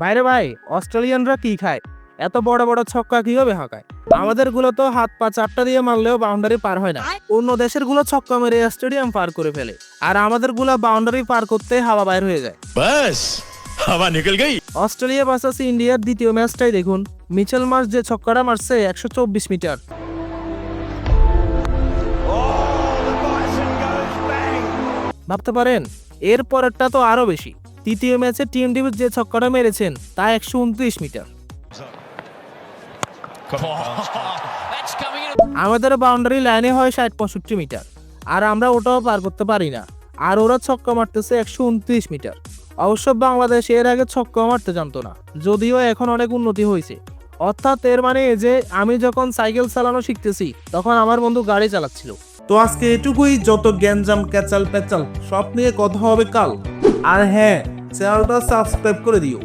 বাইরে ভাই অস্ট্রেলিয়ানরা কি খায়? এত বড় বড় ছক্কা কীভাবে হাঁকায়? আমাদেরগুলো তো হাত পা চারটা দিয়ে মারলেও বাউন্ডারি পার হয় না। অন্য দেশেরগুলো ছক্কা মেরে স্টেডিয়াম পার করে ফেলে। আর আমাদেরগুলো বাউন্ডারি পার করতে হাওয়া বাইর হয়ে যায়। বাস হাওয়া নিকল গই। অস্ট্রেলিয়া ভার্সেস ইন্ডিয়ার দ্বিতীয় ম্যাচটাই দেখুন। মিচেল মার্স যে ছক্কাটা মারছে একশো চব্বিশ মিটার। ভাবতে পারেন এর পরেরটা তো আরও বেশি। তৃতীয় ম্যাচে টিম ডিভিস যে ছক্কাটা মেরেছেন, তা একশো উনত্রিশ মিটার. আমাদের বাউন্ডারি লাইনে হয় ষাট, পঁয়ষট্টি মিটার। আর আমরা ওটাও পার করতে পারি না। আর ওরা ছক্কা মারতেছে একশো উনত্রিশ মিটার। অবশ্য বাংলাদেশ এর আগে ছক্কা মারতে জানতো না, যদিও এখন অনেক উন্নতি হয়েছে। অর্থাৎ এর মানে যে, আমি যখন সাইকেল চালানো শিখতেছি, তখন আমার বন্ধু গাড়ি চালাচ্ছিল। তো আজকে এটুকুই, যত গ্যাঞ্জাম ক্যাচাল প্যাচাল সব নিয়ে কথা হবে কাল। আর হ্যাঁ চ্যানেলটা সাবস্ক্রাইব করে দিও।